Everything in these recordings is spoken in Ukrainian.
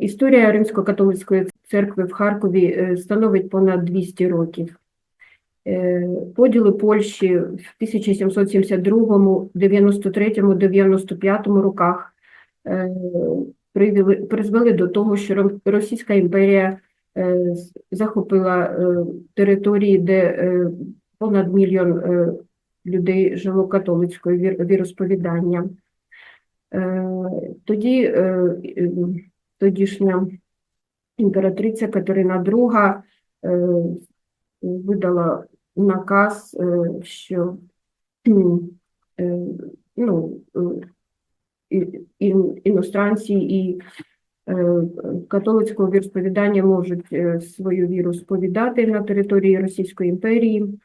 Історія Римсько-католицької церкви в Харкові е, становить понад 200 років. Е, Поділи Польщі в 1772, 93, 95 роках е, призвели до того, що Російська імперія захопила території, де понад мільйон людей жило католицькою вір- віросповідання. Тоді тодішня імператриця Катерина II е, видала наказ, е, що е, ну, іностранці і католицького віросповідання можуть свою віру сповідати на території Російської імперії.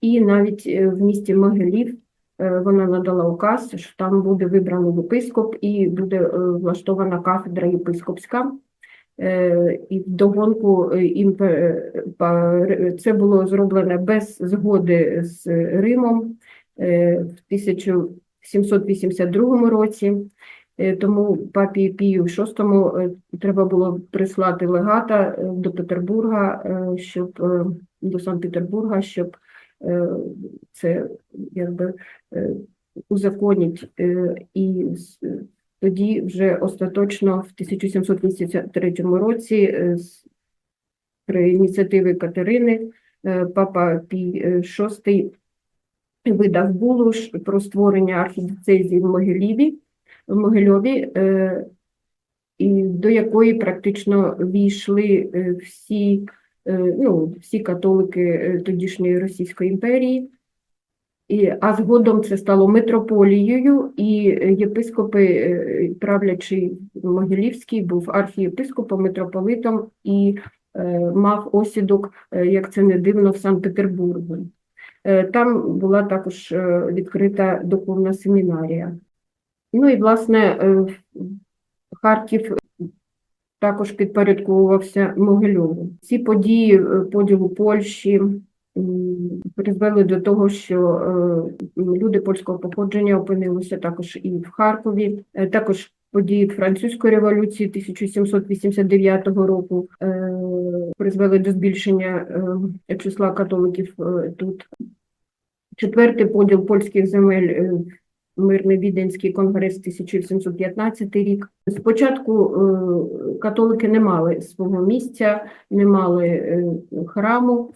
І навіть в місті Могилів вона надала указ, що там буде вибраний єпископ і буде е, влаштована кафедра єпископська. Е, І вдогонку е, е, це було зроблено без згоди з Римом е, в 1782 році. Е, Тому папі Пію VI е, треба було прислати легата е, до Петербурга, е, щоб е, до Санкт-Петербурга, щоб е, це якби е, узаконить е, і тоді вже остаточно в 1783 році е, при ініціативі Катерини е, папа Пій е, VI видав булу про створення архідіцезії в Могиліві, в Могильові, е, і до якої практично війшли е, всі, е, ну, всі католики е, тодішньої Російської імперії. І, а згодом це стало митрополією, і єпископи, е, правлячий Могилівський, був архієпископом, митрополитом і е, мав осідок, е, як це не дивно, в Санкт-Петербургу. Там була також відкрита духовна семінарія. Ну і, власне, Харків також підпорядковувався Могильову. Ці події поділу Польщі призвели до того, що е, люди польського походження опинилися також і в Харкові. Е, Також події французької революції 1789 року е, призвели до збільшення числа католиків тут. Четвертий поділ польських земель Мирний Віденський конгрес 1715 рік. Спочатку католики не мали свого місця, не мали храму,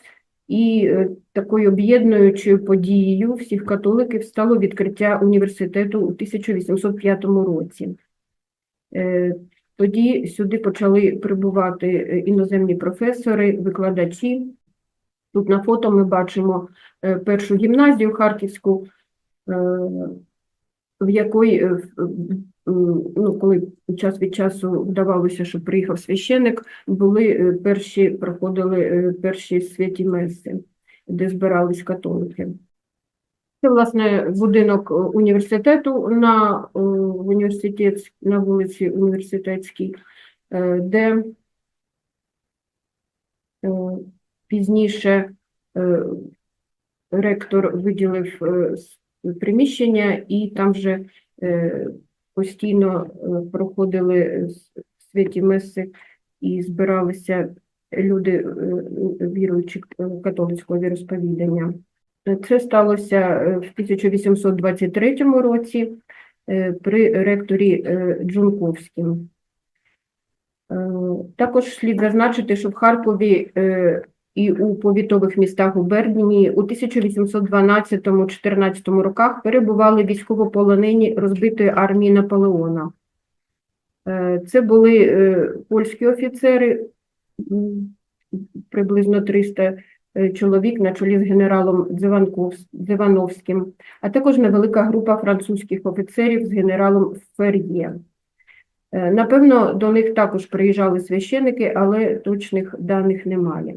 і е, такою об'єднуючою подією всіх католиків стало відкриття університету у 1805 році. Е, Тоді сюди почали прибувати е, іноземні професори, викладачі. Тут на фото ми бачимо першу гімназію харківську, в якої, ну, коли час від часу вдавалося, що приїхав священик, були е, перші, проходили е, перші святі меси, де збирались католики. Це, власне, будинок е, університету на, університет, на вулиці Університетській, де пізніше ректор виділив приміщення, і там вже постійно е, проходили святі меси і збиралися люди, е, віруючі е, католицького віросповідання. Це сталося е, в 1823 році е, при ректорі е, Джунковським. Е, Також слід зазначити, що в Харкові е, і у повітових містах у Бердіні у 1812-14 роках перебували військовополонені розбитої армії Наполеона. Е, Це були е, польські офіцери, приблизно 300 е, чоловік на чолі з генералом Дзивановським, а також невелика група французьких офіцерів з генералом Фер'є. Напевно, до них також приїжджали священики, але точних даних немає.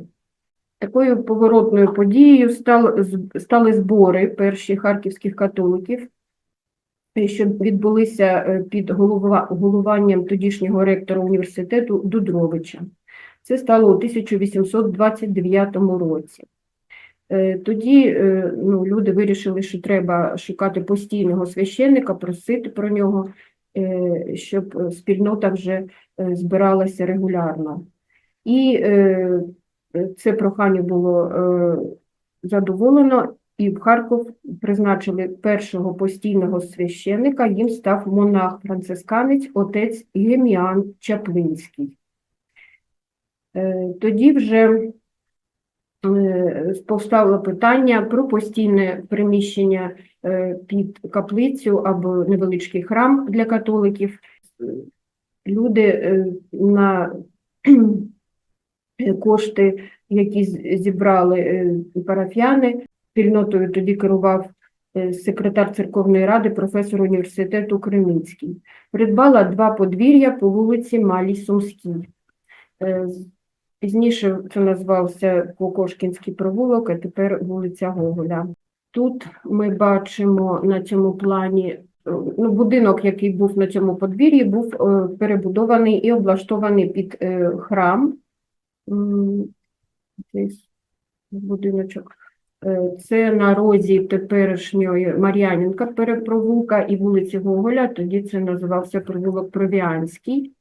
Такою поворотною подією стал- стали збори перших харківських католиків, е, що відбулися е, під голова- головуванням тодішнього ректора університету Дудровича. Це стало у 1829 році. Е, Тоді ну, люди вирішили, що треба шукати постійного священника, просити про нього, щоб спільнота вже збиралася регулярно. І це прохання було е, задоволено, і в Харків призначили першого постійного священника, їм став монах-францисканець, отець Геміан Чаплинський. Е, Тоді вже е, повстало питання про постійне приміщення під каплицю або невеличкий храм для католиків. Люди на кошти, які зібрали е, парафіяни, спільнотою тоді керував е, секретар церковної ради, професор університету Кремінський. Придбала два подвір'я по вулиці Малій Сумській. Е, Пізніше це назвався Кокошкінський провулок, а тепер вулиця Гоголя. Тут ми бачимо на цьому плані ну, будинок, який був на цьому подвір'ї, був перебудований і облаштований під храм. Будиночок. Е, Це на розі теперішньої Мар'янінка перепровулка і вулиці Гоголя, тоді це називався провулок Провіанський.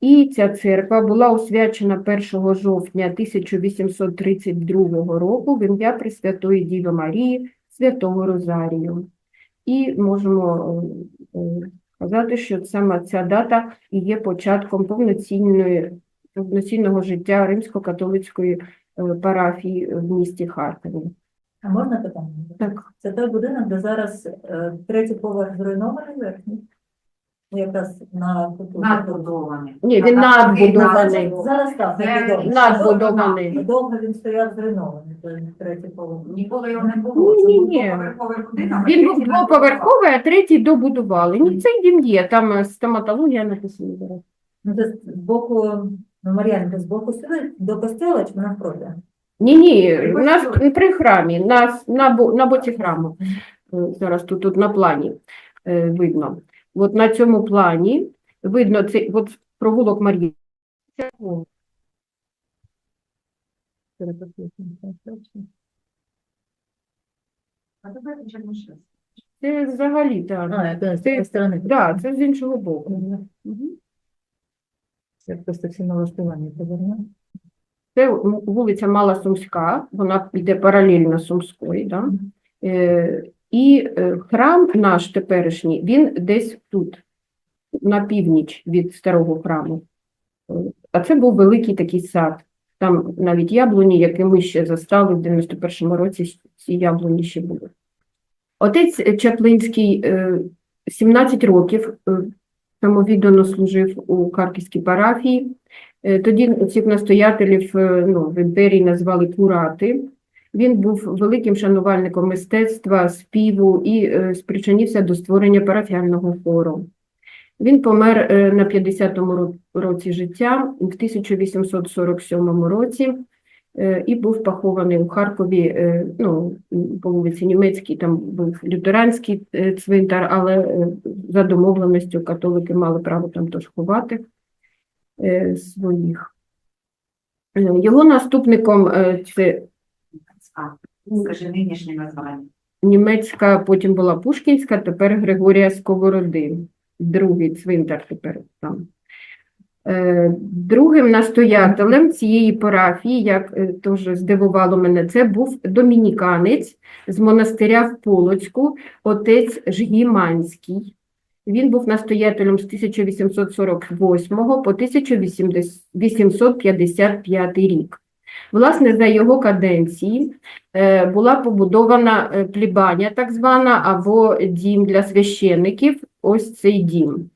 І ця церква була освячена 1 жовтня 1832 року в ім'я Пресвятої Діви Марії Святого Розарію. І можемо е, е, сказати, що саме ця дата є початком повноцінної, повноцінного життя римсько-католицької е, парафії в місті Харкові. А можна питання? Так. Це той будинок, де зараз е, третій поверх зруйнований верхній? Якраз на. Надбудований. Ні, він надбудований. Зараз так, надбудований. надбудований. Довго- він стояв зруйнований, той третій поверх. Ніколи його не було. Ні, ні, ні. Він був двоповерховий, а третій добудували. Ні, цей дім є, там е, стоматологія написана. зараз. Ну, це з боку, ну, Мар'янка, з боку сюди до костела чи навпроти? Ні, ні, у нас при храмі, на, на, бо- на боці храму. Е, Зараз тут, тут на плані е, видно. От на цьому плані видно цей от провулок Марії. Це о. А тепер Це взагалі, так. А, з Це- цієї сторони. Да, це з іншого боку. Мгм. Це просто всі налаштування повернув. Це вулиця Мала Сумська, вона йде паралельно Сумської. Да? Е, і е, храм наш теперішній, він десь тут, на північ від старого храму. Е, А це був великий такий сад. Там навіть яблуні, які ми ще застали в 91-му році, ці яблуні ще були. Отець Чаплинський е, 17 років е, самовіддано служив у Харківській парафії. Е, Тоді цих настоятелів е, ну, в імперії назвали курати. Він був великим шанувальником мистецтва, співу і е, спричинився до створення парафіального хору. Він помер на 50-му році життя в 1847 році і був похований у Харкові, ну, по вулиці Німецькій, там був лютеранський цвинтар, але за домовленістю католики мали право там теж ховати е, своїх. Е, Його наступником е, це Скажи нинішнє названня. німецька, потім була Пушкінська, тепер Григорія Сковороди. Другий цвинтар тепер там. Другим настоятелем цієї парафії, як теж здивувало мене, це був домініканець з монастиря в Полоцьку, отець Жгіманський. Він був настоятелем з 1848 по 1855 рік. Власне, за його каденції е, була побудована е, плібанія, так звана, або дім для священиків. Ось цей дім.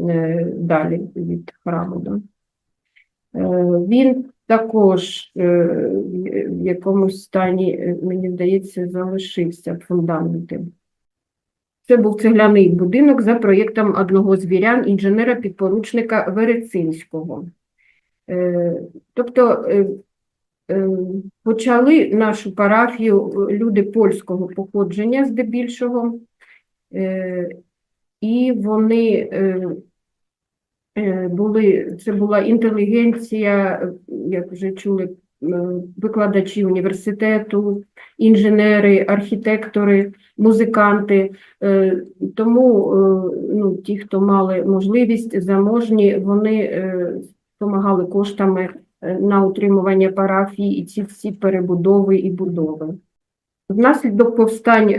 Е, Далі від храму. Він також в якомусь стані, мені здається, залишився фундаменти. Це був цегляний будинок за проєктом одного з вірян, інженера-підпоручника Верецинського. Е, Тобто е, е, почали нашу парафію люди польського походження здебільшого, і вони були, це була інтелігенція, як вже чули, викладачі університету, інженери, архітектори, музиканти. Е, Тому е, ну, ті, хто мали можливість, заможні, вони допомагали коштами е, на утримування парафії і ці всі перебудови і будови. Внаслідок повстань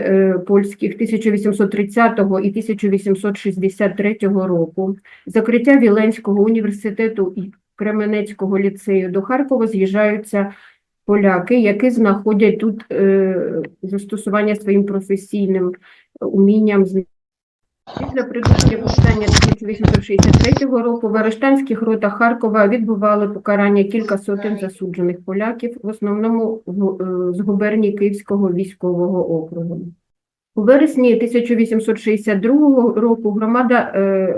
польських 1830 і 1863 року, закриття Віленського університету Кременецького ліцею до Харкова з'їжджаються поляки, які знаходять тут е, застосування своїм професійним умінням. Після придушення повстання 1863 року в арештанських ротах Харкова відбували покарання кілька сотень засуджених поляків, в основному е, з губернії Київського військового округу. У вересні 1862 року громада е,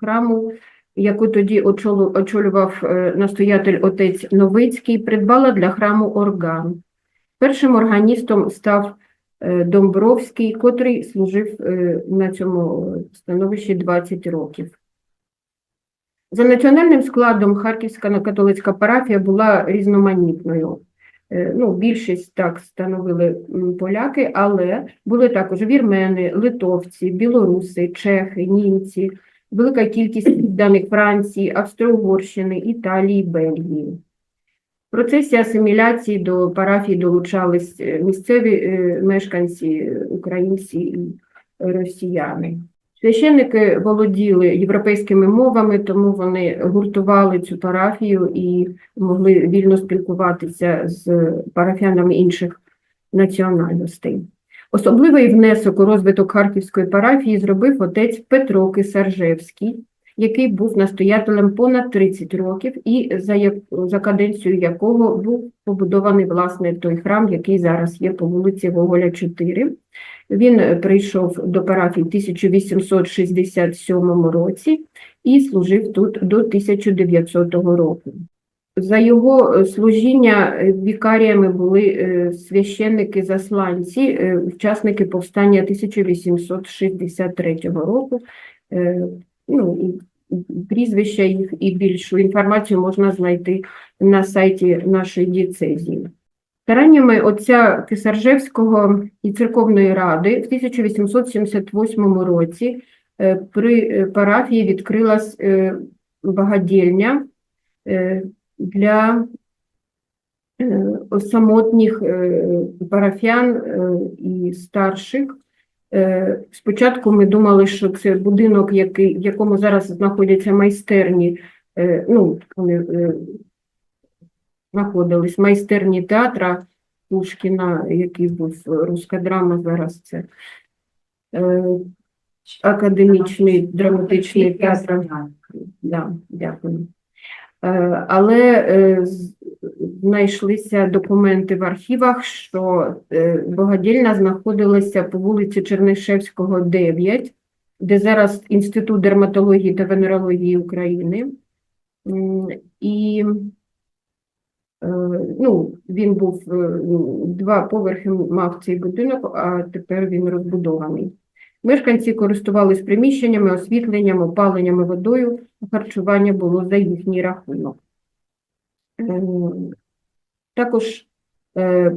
храму, яку тоді очолював е, настоятель отець Новицький, придбала для храму орган. Першим органістом став е, Домбровський, котрий служив е, на цьому становищі 20 років. За національним складом Харківська католицька парафія була різноманітною. Ну, більшість так становили поляки, але були також вірмени, литовці, білоруси, чехи, німці, велика кількість підданих Франції, Австро-Угорщини, Італії, Бельгії. В процесі асиміляції до парафії долучались е, місцеві е, мешканці, українці і росіяни. Священники володіли європейськими мовами, тому вони гуртували цю парафію і могли вільно спілкуватися з парафіянами інших національностей. Особливий внесок у розвиток Харківської парафії зробив отець Петро Кисаржевський, який був настоятелем понад 30 років і за, як, за каденцію якого був побудований власне той храм, який зараз є по вулиці Гоголя 4. Він прийшов до парафії в 1867 році і служив тут до 1900 року. За його е, служіння е, вікаріями були е, священники-засланці, е, учасники повстання 1863 року. Ну, прізвища їх і більшу інформацію можна знайти на сайті нашої дієцезії. Стараннями отця Кисаржевського і церковної ради в 1878 році при парафії відкрилась багадільня для е, самотніх е, парафіян е, і старших. Спочатку ми думали, що це будинок, який, в якому зараз знаходяться майстерні, ну, вони знаходились майстерні театра Пушкіна, який був руська драма, зараз це академічний драматичний театр. Да, дякую. Е, Але е, знайшлися документи в архівах, що е, Богодільна знаходилася по вулиці Чернишевського, 9, де зараз Інститут дерматології та венерології України. І ну, він був два поверхи мав цей будинок, а тепер він розбудований. Мешканці користувались приміщеннями, освітленням, опаленням водою, харчування було за їхній рахунок. Е, Також е,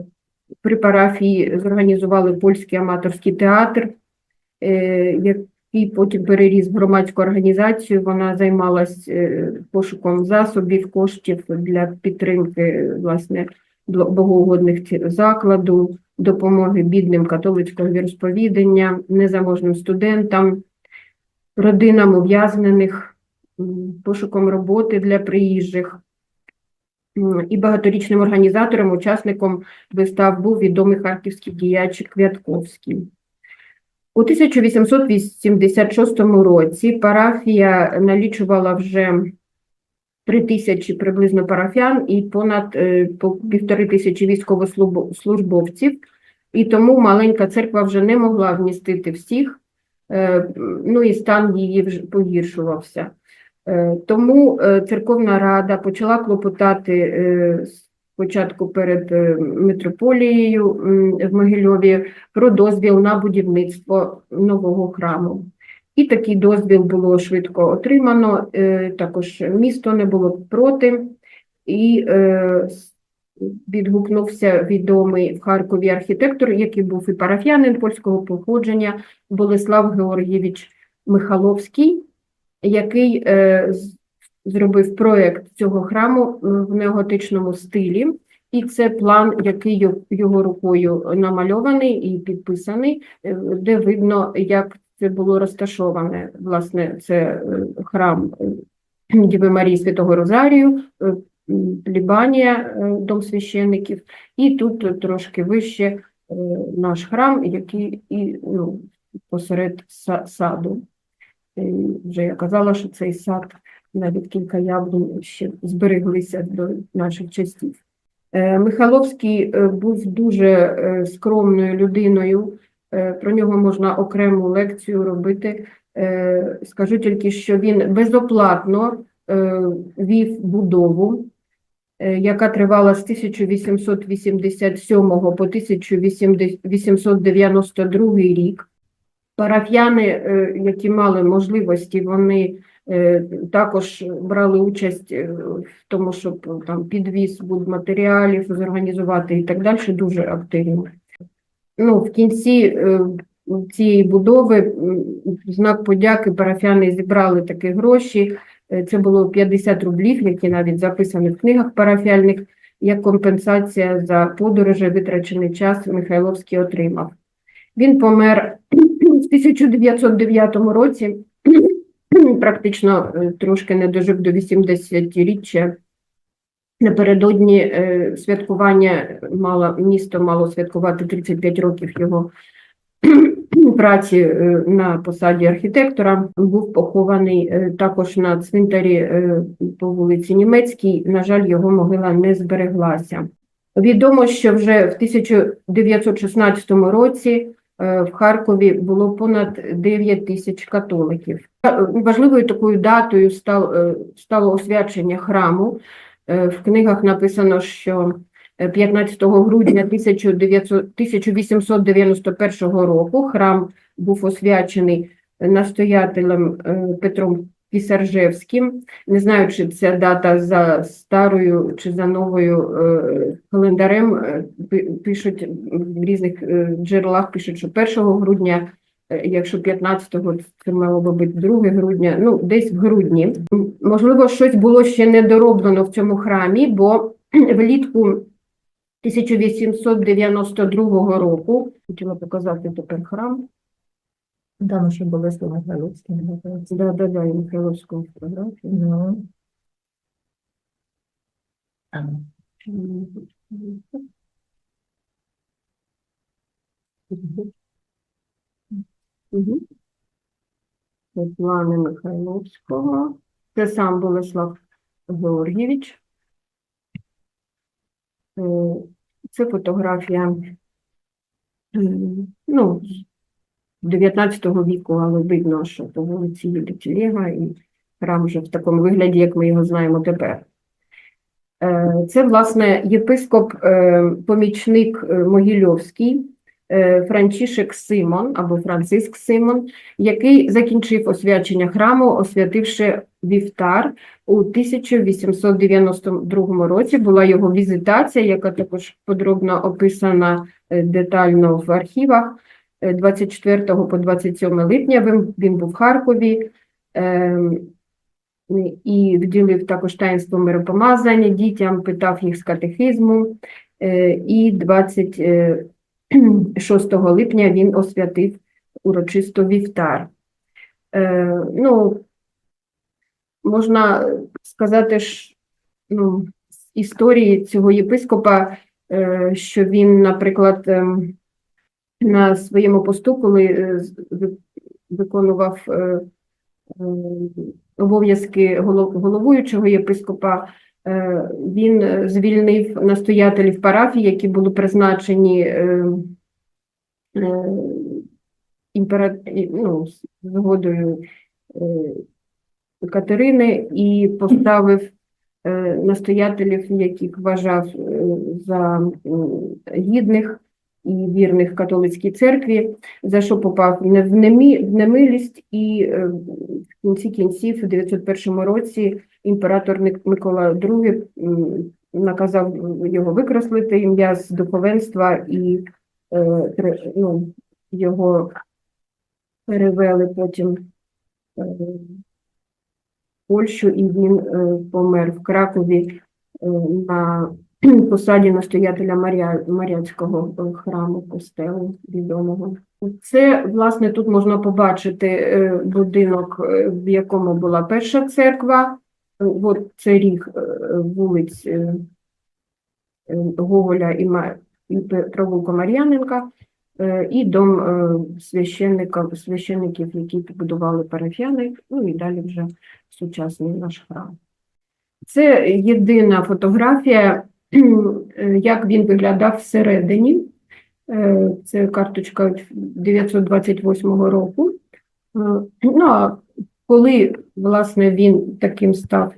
при парафії зорганізували польський аматорський театр, е, який потім переріс громадську організацію. Вона займалась пошуком засобів, коштів для підтримки власне богоугодних закладу, допомоги бідним католицького віросповідання, незаможним студентам, родинам ув'язнених, пошуком роботи для приїжджих. І багаторічним організатором, учасником вистав був відомий харківський діяч Квятковський. У 1886 році парафія налічувала вже три тисячі приблизно парафіян і понад е, півтори тисячі військовослужбовців, і тому маленька церква вже не могла вмістити всіх, е, ну і стан її вже погіршувався. Е, Тому церковна рада почала клопотати спочатку перед митрополією в Могильові про дозвіл на будівництво нового храму. І такий дозвіл було швидко отримано. е, Також місто не було проти, і е, відгукнувся відомий в Харкові архітектор, який був і парафіянин польського походження, Болеслав Георгійович Михаловський, який е, зробив проєкт цього храму в неоготичному стилі. І це план, який його рукою намальований і підписаний, де видно, як це було розташоване. Власне, це е, храм е, Діви Марії Святого Розарію, е, Лібанія, дом священників, і тут трошки вище наш храм, який і ну, посеред саду. Вже я казала, що цей сад, навіть кілька яблунь ще збереглися до наших часів. Михайловський був дуже скромною людиною. Е, Про нього можна окрему лекцію робити. Е, Скажу тільки, що він безоплатно е, вів будову, яка тривала з 1887 по 1892 рік. Парафіяни, е, які мали можливості, вони також брали участь в тому, щоб там підвіз будматеріалів зорганізувати і так далі, дуже активно. Ну, в кінці е, цієї будови знак подяки парафіяни зібрали такі гроші. Е, Це було 50 рублів, які навіть записані в книгах парафіальних, як компенсація за подорожі, витрачений час Михайловський отримав. Він помер в 1909 році, практично е, трошки не дожив до 80-річчя. Напередодні е, святкування мало, місто мало святкувати 35 років його праці е, на посаді архітектора. Був похований е, також на цвинтарі по вулиці Німецькій. На жаль, його могила не збереглася. Відомо, що вже в 1916 році в Харкові було понад 9 тисяч католиків. Важливою такою датою стало освячення храму. Е, В книгах написано, що е, 15 грудня 1891 року храм був освячений настоятелем е, Петром Пісаржевським. Не знаю, чи ця дата за старою чи за новою е, календарем. е, Пишуть в різних е, джерелах, пишуть, що 1 грудня, е, якщо 15-го, це мало би бути 2 грудня, ну десь в грудні. Можливо, щось було ще недороблено в цьому храмі, бо влітку 1892 року, хотіла показати тепер храм, Там ще Болеслав Михайловський. називається. да, да, да, і Михайловську фотографію. Ну, а, Угу. Світлани Михайловського. Це сам Болеслав Георгійович. Е, Це фотографія ну, 19 віку, але видно, що по вулиці їде телега і храм вже в такому вигляді, як ми його знаємо тепер. Е, Це, власне, єпископ, е, помічник е, Могильовський, Е, Франчішек Симон або Франциск Симон, який закінчив освячення храму, освятивши вівтар у 1892 році. Була його візитація, яка також подробно описана е, детально в архівах. Е, 24 по 27 липня він був в Харкові. Ем, і вділив також таїнство миропомазання дітям, питав їх з катехизму. І 20 6 липня він освятив урочисто вівтар. Е, ну, Можна сказати, ж, ну, з історії цього єпископа, е, що він, наприклад, е, на своєму посту, коли е, виконував е, е, обов'язки голов, головуючого єпископа, він е, звільнив настоятелів парафії, які були призначені е, е, імпера... ну, згодою е, Катерини і поставив е, настоятелів, яких вважав е, за гідних і вірних католицькій церкві, за що попав в немилість, і е, в кінці кінців, у 901 році, імператор Микола II наказав його викреслити ім'я з духовенства і е, ну, його перевели потім е, в Польщу, і він е, помер в Кракові на посаді настоятеля Марія, Маріатського е, храму костелу відомого. Це, власне, тут можна побачити будинок, в якому була перша церква. От це ріг е, вулиць е, е, Гоголя і, провулку Мар'яненка, і дом священників, які побудували парафіяни, ну і далі вже сучасний наш храм. Це єдина фотографія, як він виглядав всередині. Це карточка 928 року. Ну, а коли, власне, він таким став,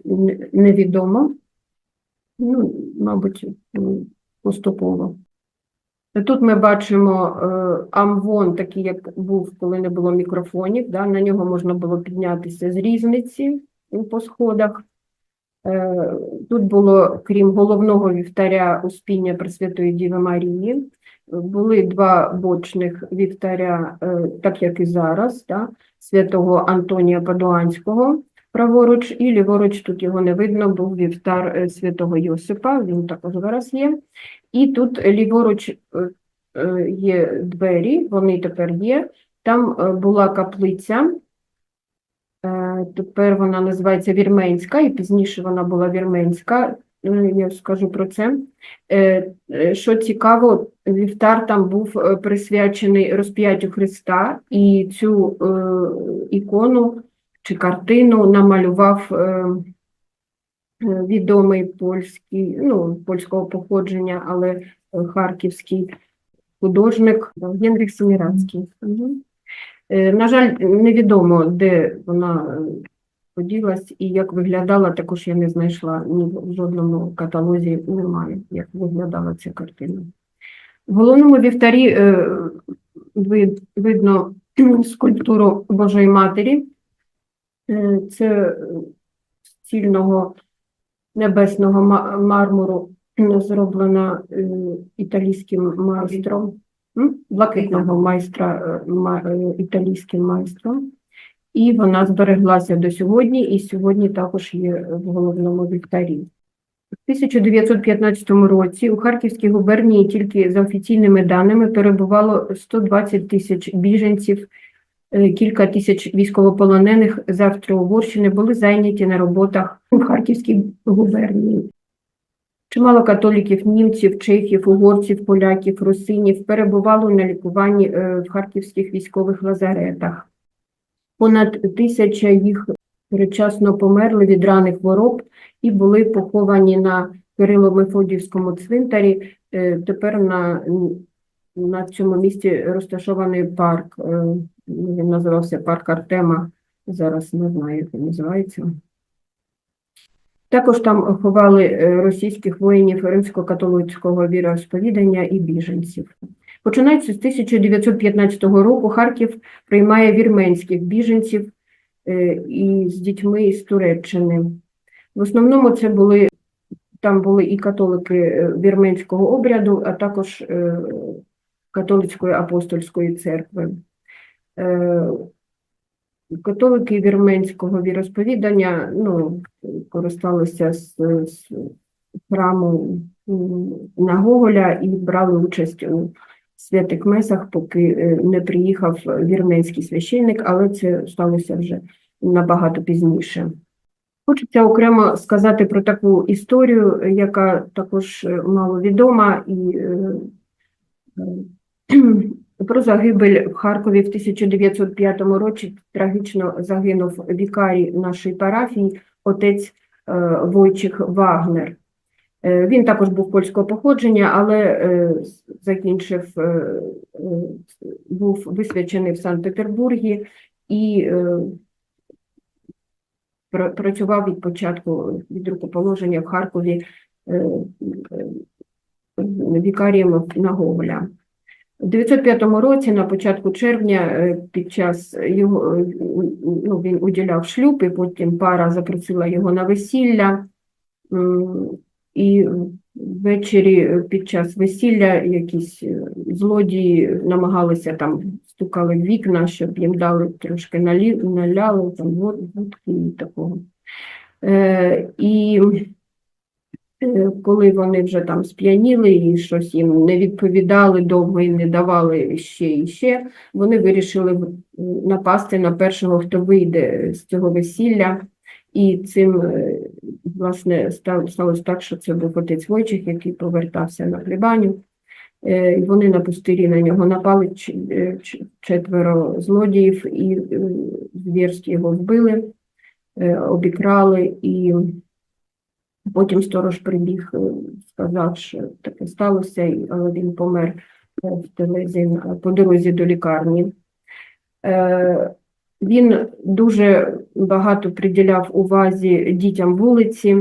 невідомо. Ну, мабуть, поступово. Тут ми бачимо е, амвон, такий, як був, коли не було мікрофонів. Да? На нього можна було піднятися з різниці по сходах. Е, Тут було, крім головного вівтаря Успіння Пресвятої Діви Марії, були два бочних вівтаря, е, так як і зараз, да? Святого Антонія Падуанського праворуч, і ліворуч, тут його не видно, був вівтар е, святого Йосипа, він також зараз є. І тут ліворуч е, е, є двері, вони тепер є. Там була каплиця, тепер вона називається Вірменська, і пізніше вона була Вірменська, я скажу про це. Е, е, Що цікаво, вівтар там був е, присвячений розп'яттю Христа, і цю е, ікону чи картину намалював е, е, відомий польський, ну, польського походження, але е, харківський художник Генріх. Е, На жаль, невідомо, де вона е, поділась і як виглядала, також я не знайшла ні в жодному каталозі немає, як виглядала ця картина. В головному вівтарі е, вид- видно скульптуру Божої Матері. Е, Це цільного небесного мармуру зроблена е, італійським майстром, блакитного майстра, е, ма- е, італійським майстром. І вона збереглася до сьогодні, і сьогодні також є в головному вівтарі. У 1915 році у Харківській губернії тільки за офіційними даними перебувало 120 тисяч біженців, е, кілька тисяч військовополонених з Австро-Угорщини були зайняті на роботах у Харківській губернії. Чимало католіків, німців, чехів, угорців, поляків, русинів перебувало на лікуванні е, в харківських військових лазаретах. Понад тисяча їх передчасно померли від раних хвороб і були поховані на Кирило-Мефодіївському цвинтарі. Е, Тепер на, на цьому місці розташований парк. е, Він називався парк Артема. Зараз не знаю, як він називається. Також там ховали е, російських воїнів римсько-католицького віросповідання і біженців. Починаючи з 1915 року, Харків приймає вірменських біженців е, і з дітьми із Туреччини. В основному це були там були і католики е, вірменського обряду, а також е, католицької апостольської церкви. Католики вірменського віросповідання ну, користалися з, з храму на Гоголя і брали участь у святих месах, поки е, не приїхав вірменський священник, але це сталося вже набагато пізніше. Хочеться окремо сказати про таку історію, е, яка також е, мало відома, і е, е, про загибель в Харкові в 1905 році трагічно загинув вікарій нашої парафії, отець е, Войчих Вагнер. Е, Він також був польського походження, але е, закінчив, е, був висвячений в Санкт-Петербургі і працював від початку від рукоположення в Харкові вікарієм на Гоголя. У 905 році, на початку червня, під час його ну, він уділяв шлюб, і потім пара запросила його на весілля. І ввечері е, під час весілля якісь е, злодії намагалися там стукали в вікна, щоб їм дали трошки налі, наляли там водки і такого. Е, і е, коли вони вже там сп'яніли і щось їм не відповідали довго і не давали ще і ще, вони вирішили напасти на першого, хто вийде з цього весілля. І цим, власне, сталося так, що це був отець Войчих, який повертався на плебаню. Е, Вони на пустирі на нього напали е, четверо злодіїв і е, його вбили, обікрали, і потім сторож прибіг, сказав, що таке сталося, але він помер в телезі по дорозі до лікарні. Він дуже багато приділяв увазі дітям вулиці,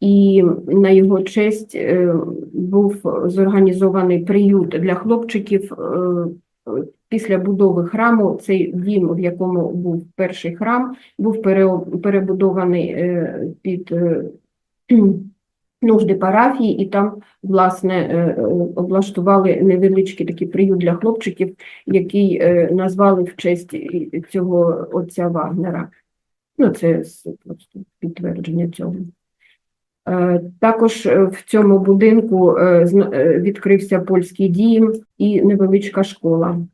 і на його честь е, був зорганізований приют для хлопчиків. Е, Після будови храму цей дім, в якому був перший храм, був перебудований е, під нужди парафії, і там, власне, е, е, облаштували невеличкий такий приют для хлопчиків, який е, назвали в честь цього отця Вагнера. Ну, це просто підтвердження цього. Також в цьому будинку відкрився польський дім і невеличка школа.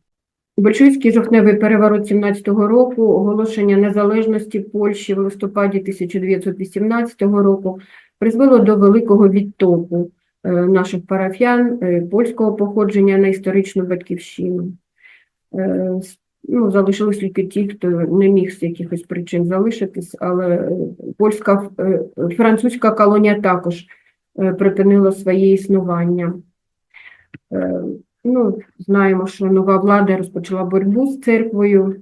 Большевицький жовтневий переворот 17-го року, оголошення незалежності Польщі в листопаді 1918 року призвело до великого відтоку е, наших парафіян е, польського походження на історичну батьківщину. Е, Ну, залишились тільки ті, хто не міг з якихось причин залишитись, але польська, французька колонія також припинила своє існування. Ну, знаємо, що нова влада розпочала боротьбу з церквою,